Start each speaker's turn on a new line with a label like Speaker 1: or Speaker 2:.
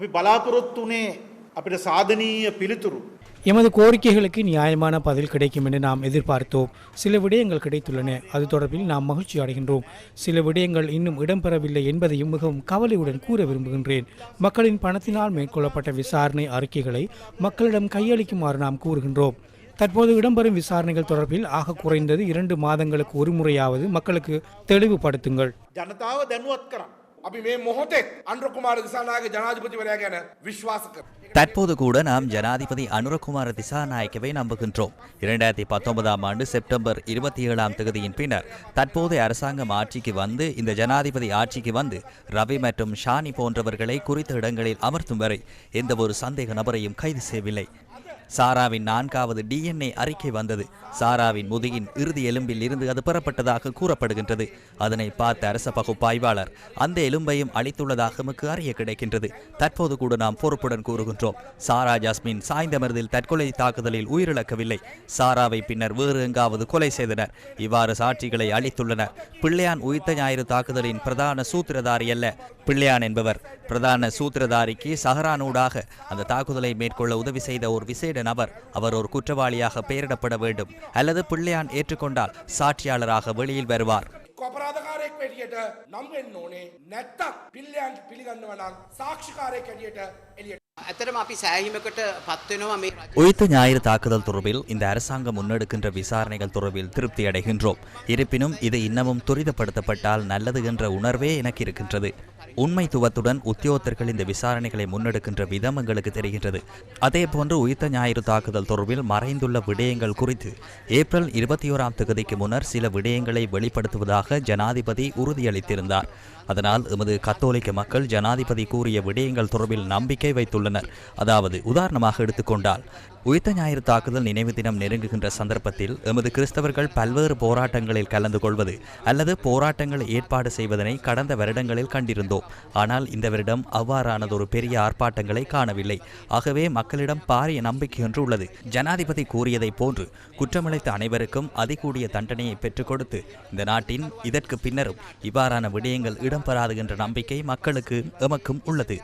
Speaker 1: අපි බලාපොරොත්තු වනේ අපිට සාධනීය පිළිතුරු.
Speaker 2: எமது கோரிக்கைகளுக்கு நியாயமான பதில் கிடைக்கும் என்று நாம் எதிர்பார்த்தோம் சில விடயங்கள் கிடைத்துள்ளன அது தொடர்பில் நாம் மகிழ்ச்சி அடைகின்றோம் சில விடயங்கள் இன்னும் இடம்பெறவில்லை என்பதையும் மிகவும் கவலையுடன் கூற விரும்புகின்றேன் மக்களின் பணத்தினால் மேற்கொள்ளப்பட்ட விசாரணை அறிக்கைகளை மக்களிடம் கையளிக்குமாறு நாம் கூறுகின்றோம் தற்போது இடம்பெறும் விசாரணைகள் தொடர்பில் ஆக குறைந்தது இரண்டு மாதங்களுக்கு ஒரு முறையாவது மக்களுக்கு தெளிவுபடுத்துங்கள்
Speaker 1: ජනතාව දැනුවත් කරන්න.
Speaker 3: අපි මේ මොහොතෙත් අන්ද්‍රකුමාර දිසානායක ජනාධිපතිවරයා ගැන විශ්වාස කර.
Speaker 4: தற்போது கூட நாம் ஜனாதிபதி அனுரகுமார திசாநாயக்கவை நம்புகின்றோம் இரண்டாயிரத்தி பத்தொன்பதாம் ஆண்டு செப்டம்பர் இருபத்தி ஏழாம் தேதியின் பின்னர் தற்போதைய அரசாங்கம் ஆட்சிக்கு வந்து இந்த ஜனாதிபதி ஆட்சிக்கு வந்து ரவி மற்றும் ஷானி போன்றவர்களை குறித்த இடங்களில் அமர்த்தும் வரை எந்த ஒரு சந்தேக நபரையும் கைது செய்யவில்லை சாராவின் நான்காவது டிஎன்ஏ அறிக்கை வந்தது. சாராவின் முதுகின் இறுதி எலும்பில் இருந்து அது பெறப்பட்டதாக கூறப்படுகின்றது. அதனை பார்த்த அரச பகுப்பாய்வாளர் அந்த எலும்பையும் அளித்துள்ளதாக நமக்கு அறிய கிடைக்கின்றது. தற்போது கூட நாம் பொறுப்புடன் கூறுகின்றோம். சாரா ஜாஸ்மின் சாய்ந்தமர்தில் தற்கொலை தாக்குதலில் உயிரிழக்கவில்லை. சாராவை பின்னர் வேறு எங்காவது கொலை செய்தனர். இவ்வாறு சாட்சிகளை அளித்துள்ளனர். பிள்ளையான் உயிர்த்த ஞாயிறு தாக்குதலின் பிரதான சூத்திரதாரி அல்ல பிள்ளையான் என்பவர். பிரதான சூத்திரதாரிக்கு சஹரானூடாக அந்த தாக்குதலை மேற்கொள்ள உதவி செய்த ஒரு விசேட நபர் அவர் ஒரு குற்றவாளியாக பெயரிடப்பட வேண்டும் அல்லது பிள்ளையான் ஏற்றுக்கொண்டால் சாட்சியாளராக வெளியில் வருவார்
Speaker 3: කොපරාධකාරයෙක් වැටියට නම් වෙන්න ඕනේ නැත්තම් පිල්ලයන් පිළිගන්නව නම් සාක්ෂිකාරයෙක් හැටියට එළියට
Speaker 4: உயிர்த்த ஞாயிறு தாக்குதல் தொடர்பில் இந்த அரசாங்கம் முன்னெடுக்கின்ற விசாரணைகள் தொடர்பில் திருப்தி அடைகின்றோம் இருப்பினும் இது இன்னமும் துரிதப்படுத்தப்பட்டால் நல்லது என்ற உணர்வே எனக்கு இருக்கின்றது உண்மைத்துவத்துடன் உத்தியோகத்தர்கள் இந்த விசாரணைகளை முன்னெடுக்கின்ற விதம் எங்களுக்கு தெரிகின்றது அதே போன்று உயிர்த்த ஞாயிறு தாக்குதல் தொடர்பில் மறைந்துள்ள விடயங்கள் குறித்து ஏப்ரல் இருபத்தி ஓராம் தேதிக்கு முன்னர் சில விடயங்களை வெளிப்படுத்துவதாக ஜனாதிபதி உறுதியளித்திருந்தார் அதனால் எமது கத்தோலிக்க மக்கள் ஜனாதிபதி கூறிய விடயங்கள் தொடர்பில் நம்பிக்கை வைத்துள்ளனர் அதாவது உதாரணமாக எடுத்துக்கொண்டால் உயிர்த்த ஞாயிறு தாக்குதல் நினைவு தினம் நெருங்குகின்ற சந்தர்ப்பத்தில் எமது கிறிஸ்தவர்கள் பல்வேறு போராட்டங்களில் கலந்து கொள்வது அல்லது போராட்டங்களை ஏற்பாடு செய்வதனை கடந்த வருடங்களில் கண்டிருந்தோம். ஆனால் இந்த வருடம் அவ்வாறானதொரு பெரிய ஆர்ப்பாட்டங்களை காணவில்லை. ஆகவே மக்களிடம் பாரிய நம்பிக்கை ஒன்று உள்ளது. ஜனாதிபதி கூறியதைப் போன்று குற்றமிழைத்த அனைவருக்கும் அதிகூடிய தண்டனையை பெற்றுக் கொடுத்து இந்த நாட்டின் இதற்கு பின்னரும் இவ்வாறான விடயங்கள் இடம்பெறாது என்ற நம்பிக்கை மக்களுக்கு எமக்கும் உள்ளது.